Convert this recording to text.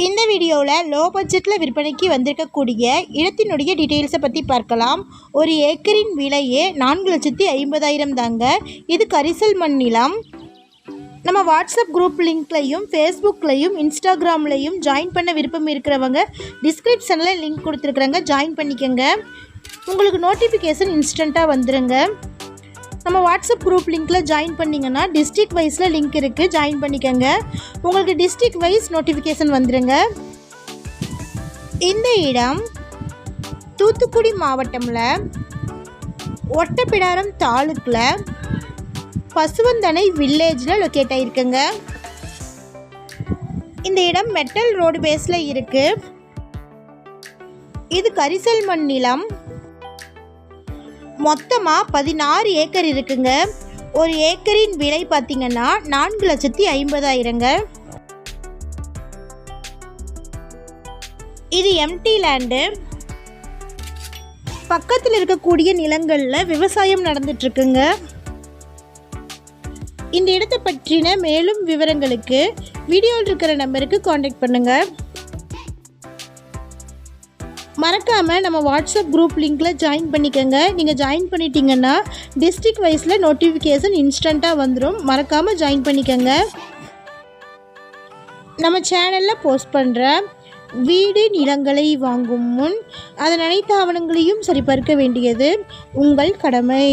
இந்த வீடியோவில் லோ பட்ஜெட்டில் விற்பனைக்கு வந்திருக்கக்கூடிய இடத்தினுடைய டீட்டெயில்ஸை பற்றி பார்க்கலாம். ஒரு ஏக்கரின் விலையே நான்கு லட்சத்தி ஐம்பதாயிரம் தாங்க. இது கரிசல் மண் நிலம். நம்ம வாட்ஸ்அப் குரூப் லிங்க்லையும் ஃபேஸ்புக்லையும் இன்ஸ்டாகிராம்லையும் ஜாயின் பண்ண விருப்பம் இருக்கிறவங்க டிஸ்கிரிப்ஷனில் லிங்க் கொடுத்துருக்குறாங்க ஜாயின் பண்ணிக்கோங்க. உங்களுக்கு நோட்டிஃபிகேஷன் இன்ஸ்டண்ட்டாக வந்துடுங்க நம்ம வாட்ஸ்அப் குரூப் லிங்க்கில் ஜாயின் பண்ணிங்கன்னா டிஸ்ட்ரிக் வைஸில் லிங்க் இருக்குது ஜாயின் பண்ணிக்கோங்க. உங்களுக்கு டிஸ்ட்ரிக் வைஸ் நோட்டிஃபிகேஷன் வந்துடுங்க இந்த இடம் தூத்துக்குடி மாவட்டமில் ஒட்டப்பிடாரம் தாலுக்கில் பசுவந்தனை வில்லேஜில் லொக்கேட் ஆகிருக்குங்க இந்த இடம் மெட்டல் ரோடு பேஸில் இருக்குது இது கரிசல் மண் நிலம். மொத்தமாக பதினாறு ஏக்கர் இருக்குங்க. ஒரு ஏக்கரின் விலை பார்த்திங்கன்னா நான்கு லட்சத்தி ஐம்பதாயிரங்க. இது எம்டி லேண்டு பக்கத்தில் இருக்கக்கூடிய நிலங்களில் விவசாயம் நடந்துட்டுருக்குங்க. இந்த இடத்தை பற்றின மேலும் விவரங்களுக்கு வீடியோவில் இருக்கிற நம்பருக்கு காண்டாக்ட் பண்ணுங்கள் மறக்காமல் நம்ம வாட்ஸ்அப் குரூப் லிங்க்கில் ஜாயின் பண்ணிக்கோங்க. நீங்கள் ஜாயின் பண்ணிட்டீங்கன்னா டிஸ்ட்ரிக் வைஸில் நோட்டிஃபிகேஷன் இன்ஸ்டண்ட்டாக வந்துடும் மறக்காமல் ஜாயின் பண்ணிக்கோங்க. நம்ம சேனலில் போஸ்ட் பண்ணுற வீடு நிலங்களை வாங்கும் முன் அதன் அனைத்து ஆவணங்களையும் சரிபார்க்க வேண்டியது உங்கள் கடமை.